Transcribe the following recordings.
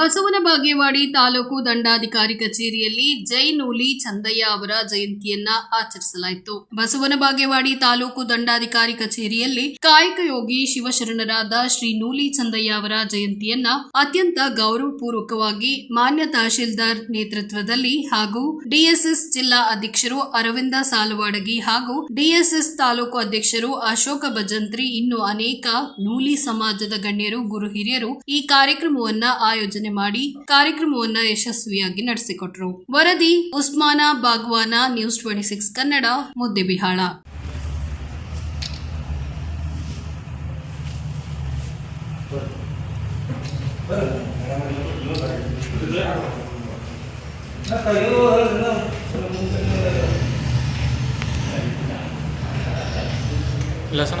ಬಸವನ ಬಾಗೇವಾಡಿ ತಾಲೂಕು ದಂಡಾಧಿಕಾರಿ ಕಚೇರಿಯಲ್ಲಿ ಜೈನೂಲಿ ಚಂದಯ್ಯ ಅವರ ಜಯಂತಿಯನ್ನ ಆಚರಿಸಲಾಯಿತು. ಬಸವನ ಬಾಗೇವಾಡಿ ತಾಲೂಕು ದಂಡಾಧಿಕಾರಿ ಕಚೇರಿಯಲ್ಲಿ ಕಾಯಕ ಯೋಗಿ ಶಿವಶರಣರಾದ ಶ್ರೀ ನೂಲಿ ಚಂದಯ್ಯ ಅವರ ಜಯಂತಿಯನ್ನ ಅತ್ಯಂತ ಗೌರವಪೂರ್ವಕವಾಗಿ ಮಾನ್ಯ ತಹಶೀಲ್ದಾರ್ ನೇತೃತ್ವದಲ್ಲಿ ಹಾಗೂ ಡಿಎಸ್ಎಸ್ ಜಿಲ್ಲಾ ಅಧ್ಯಕ್ಷರು ಅರವಿಂದ ಸಾಲವಾಡಗಿ ಹಾಗೂ ಡಿಎಸ್ಎಸ್ ತಾಲೂಕು ಅಧ್ಯಕ್ಷರು ಅಶೋಕ ಭಜಂತ್ರಿ ಇನ್ನು ಅನೇಕ ನೂಲಿ ಸಮಾಜದ ಗಣ್ಯರು, ಗುರು ಹಿರಿಯರು ಈ ಕಾರ್ಯಕ್ರಮವನ್ನ ಆಯೋಜನೆ ಮಾಡಿ ಕಾರ್ಯಕ್ರಮವನ್ನ ಯಶಸ್ವಿಯಾಗಿ ನಡೆಸಿಕೊಟ್ರು. ವರದಿ Usman Bagwan news twenty six Kannada Muddebihal ಲಸಣ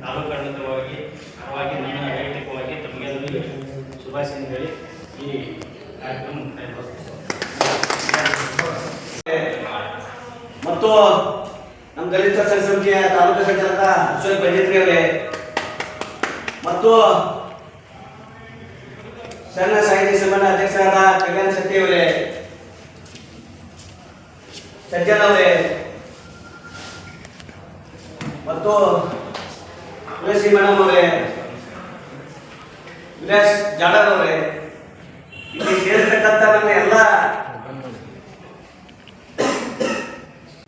ತಾಲೂಕಾಡಳಿತವಾಗಿ ಪರವಾಗಿ ನನ್ನ ವೈಯಕ್ತಿಕವಾಗಿ ತಮಗೆಲ್ಲರಿಗೂ ಶುಭಾಶಯ ಹೇಳಿ ಈ ಕಾರ್ಯಕ್ರಮ ಮತ್ತು ನಮ್ಮ ದಲಿತ ಸಂಘ ಸಮಿತಿಯ ತಾಲೂಕು ಸಂಚಾಲಕ ಅಶೋಕ್ ಭಜಂತ್ರಿ ಅವರೇ. ಮತ್ತು ಸಣ್ಣ ಸಾಹಿತ್ಯ ಸಮ್ಮೇಳನ ಅಧ್ಯಕ್ಷರಾದ ಗಗನ್ ಶೆಟ್ಟಿ ಅವರೇ. ಸಜ್ಜನ್ ಅವರೇ ಮತ್ತು ತುಳಸಿ ಮೇಡಮ್ ಅವರೇ. ವಿಲಾಸ್ ಜಾಡರ್ ಅವರೇ. ಇಲ್ಲಿ ಸೇರಿರ್ತಕ್ಕಂಥ ನನ್ನ ಎಲ್ಲ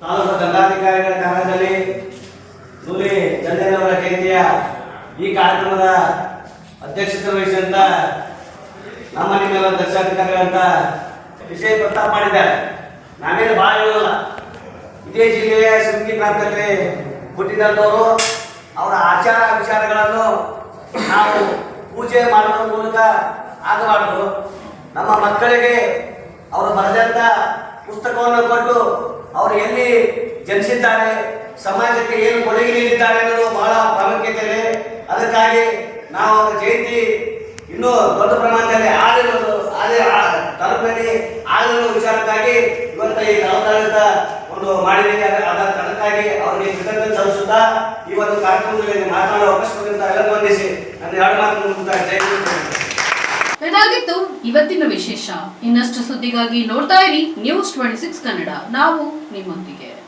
ತಾಲೂಕು ದಂಡಾಧಿಕಾರಿಗಳ ಕಾರ್ಯದಲ್ಲಿ ನೂಲಿ ಚಂದ್ರನವರ ಜಯಂತಿಯ ಈ ಕಾರ್ಯಕ್ರಮದ ಅಧ್ಯಕ್ಷತೆ ವಹಿಸಿದಂತ ನಮ್ಮ ನಿಮ್ಮೆಲ್ಲ ವಿಷಯ ಪ್ರಸ್ತಾಪ ಮಾಡಿದ್ದಾರೆ. ನಾವೇನು ಭಾಳ ಹೇಳೋಲ್ಲ. ಇದೇ ಜಿಲ್ಲೆಯ ಶೃಂಗಿ ಪ್ರಾಂತದಲ್ಲಿ ಹುಟ್ಟಿದಂಥವರು, ಅವರ ಆಚಾರ ವಿಚಾರಗಳನ್ನು ನಾವು ಪೂಜೆ ಮಾಡುವ ಮೂಲಕ ಆಗಬಾರ್ದು. ನಮ್ಮ ಮಕ್ಕಳಿಗೆ ಅವರು ಬರೆದಂಥ ಪುಸ್ತಕವನ್ನು ಕೊಟ್ಟು ಅವರು ಎಲ್ಲಿ ಜನಿಸಿದ್ದಾರೆ, ಸಮಾಜಕ್ಕೆ ಏನು ಕೊಡುಗೆ ನೀಡಿದ್ದಾರೆ ಅನ್ನೋದು ಬಹಳ ಪ್ರಾಮುಖ್ಯತೆ ಇದೆ. ಅದಕ್ಕಾಗಿ ನಾವು ಅವರ ಜಯಂತಿ ಇನ್ನೂ ದೊಡ್ಡ ಅದೇ ತಾಲೂಕಿನಲ್ಲಿ ಆದರೂ ವಿಚಾರಕ್ಕಾಗಿ ಇವತ್ತ ಈ ತಾಲೂಕಾಡಳಿತ ಒಂದು ಮಾಡಿದೆ ಅದರ ಅದ- ಅದಕ್ಕಾಗಿ ಅವರಿಗೆ ಕೃತಜ್ಞತೆ ಸಲ್ಲಿಸುತ್ತಾ ಈ ಒಂದು ಕಾರ್ಯಕ್ರಮದಲ್ಲಿ ಮಾತನಾಡುವ ಅವಕಾಶ ಎಲ್ಲ ವಂದಿಸಿ. ನನ್ನ ಎರಡು ಮಾತು ಇದಾಗಿತ್ತು ಇವತ್ತಿನ ವಿಶೇಷ. ಇನ್ನಷ್ಟು ಸುದ್ದಿಗಾಗಿ ನೋಡ್ತಾ ಇರಿ ನ್ಯೂಸ್ ಟ್ವೆಂಟಿ ಸಿಕ್ಸ್ ಕನ್ನಡ. ನಾವು ನಿಮ್ಮೊಂದಿಗೆ.